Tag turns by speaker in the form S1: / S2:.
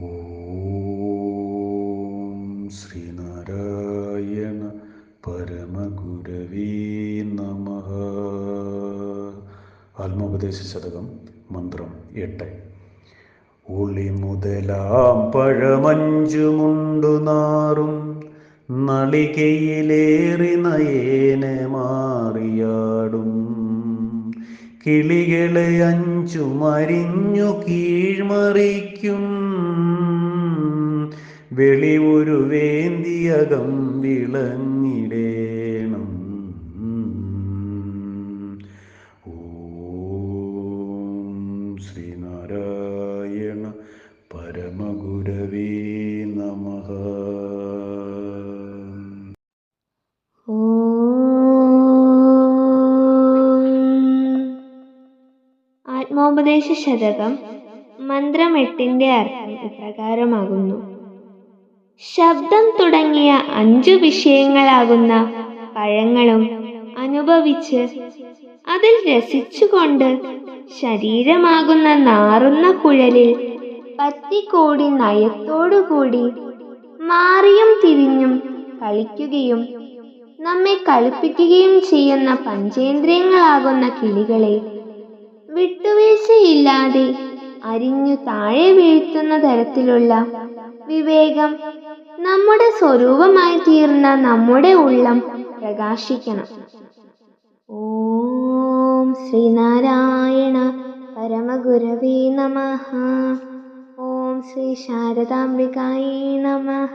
S1: ഓം ശ്രീനാരായണ പരമഗുരവീ നമ. ആത്മോപദേശ ശതകം മന്ത്രം എട്ട്. ഉളി മുതലാം പഴമഞ്ചുമുണ്ടു നാറും നളികയിലേറി നയേന മാറിയാടും. കിളികളെ അഞ്ചു മരിഞ്ഞു കീഴ്മറിക്കും വെളി ഒരു വേന്തിയകം വിളങ്ങിടേണം. ഓം ശ്രീനാരായണ പരമഗുരവേ നമ.
S2: ആത്മോപദേശ ശതകം മന്ത്രം എട്ടിന്റെ അർത്ഥം ഇപ്രകാരമാകുന്നു. ശബ്ദം തുടങ്ങിയ അഞ്ചു വിഷയങ്ങളാകുന്ന പഴങ്ങളും അനുഭവിച്ച് അതിൽ രസിച്ചുകൊണ്ട് ശരീരമാകുന്ന നാറുന്ന കുഴലിൽ പത്തിക്കോടി നയത്തോടുകൂടി മാറിയും തിരിഞ്ഞും കളിക്കുകയും നമ്മെ കളിപ്പിക്കുകയും ചെയ്യുന്ന പഞ്ചേന്ദ്രിയങ്ങളാകുന്ന കിളികളെ വിട്ടുവീഴ്ചയില്ലാതെ അരിഞ്ഞു താഴെ വീഴ്ത്തുന്ന തരത്തിലുള്ള വിവേകം നമ്മുടെ സ്വരൂപമായി തീർന്ന നമ്മുടെ ഉള്ളം പ്രകാശിക്കണം. ഓം ശ്രീനാരായണ പരമഗുരവേ നമ. ഓം ശ്രീ ശാരദാംബികായേ നമഃ.